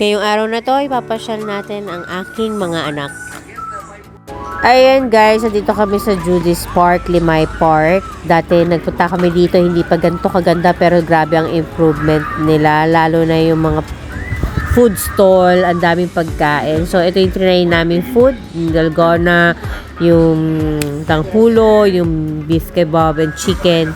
Ngayong araw na to, ipapasyal natin ang aking mga anak. Ayan guys, dito kami sa Judy's Park, Limay Park. Dati nagpunta kami dito, hindi pa ganito kaganda pero grabe ang improvement nila. Lalo na yung mga food stall, ang daming pagkain. So ito yung trinay namin food, yung dalgona, yung tanghulo, yung beef kebab and chicken.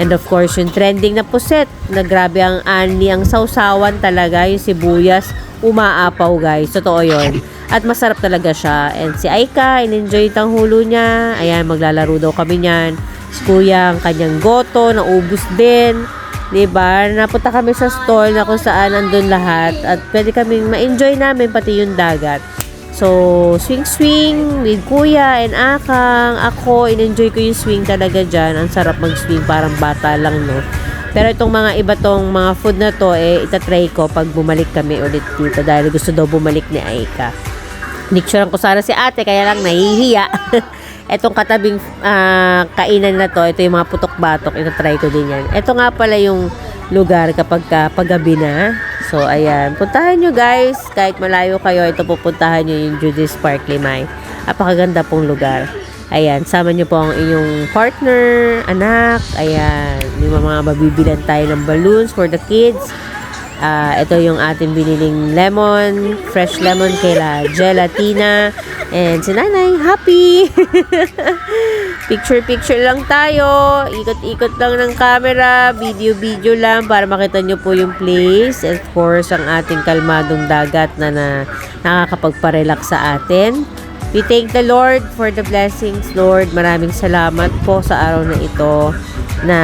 And of course, yung trending na puset, na grabe ang ani, ang sausawan talaga, yung sibuyas, umaapaw guys. Totoo yon At masarap talaga siya. And si Aika, in-enjoy yung tanghulo niya. Ayan, maglalaro daw kami niyan. Si Kuya, ang kanyang goto, naubos din. 'di ba? Napunta kami sa stall na kung saan nandun lahat at pwede kaming ma-enjoy namin pati yung dagat. So, swing-swing with kuya and akang. Ako, in-enjoy ko yung swing talaga dyan. Ang sarap mag-swing, parang bata lang, no? Pero itong mga iba tong mga food na to, eh, itatry ko pag bumalik kami ulit dito dahil gusto daw bumalik ni Aika. Picturean ko sana si ate, kaya lang nahihiya. Etong katabing ah, kainan na to, ito yung mga putok-batok, ito try ko din yan. Ito nga pala yung lugar kapag ka, paggabi na. So, ayan. Puntahan nyo guys. Kahit malayo kayo, ito pupuntahan nyo yung Judy's Park Limay. Napakaganda pong lugar. Ayan, sama nyo po ang inyong partner, anak. Ayan, yung mga mabibilan tayo ng balloons for the kids. Ah, ito yung ating biniling lemon, fresh lemon kay gelatina. And si nanay, happy! Picture-picture lang tayo. Ikot-ikot lang ng camera. Video-video lang para makita nyo po yung place. Of course, ang ating kalmadong dagat na, na nakakapagparelax sa atin. We thank the Lord for the blessings, Lord. Maraming salamat po sa araw na ito na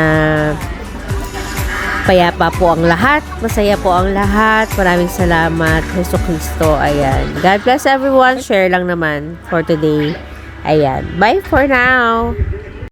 payapa po ang lahat. Masaya po ang lahat. Maraming salamat. Jesu Cristo. Ayan. God bless everyone. Share lang naman for today. Ayan. Bye for now.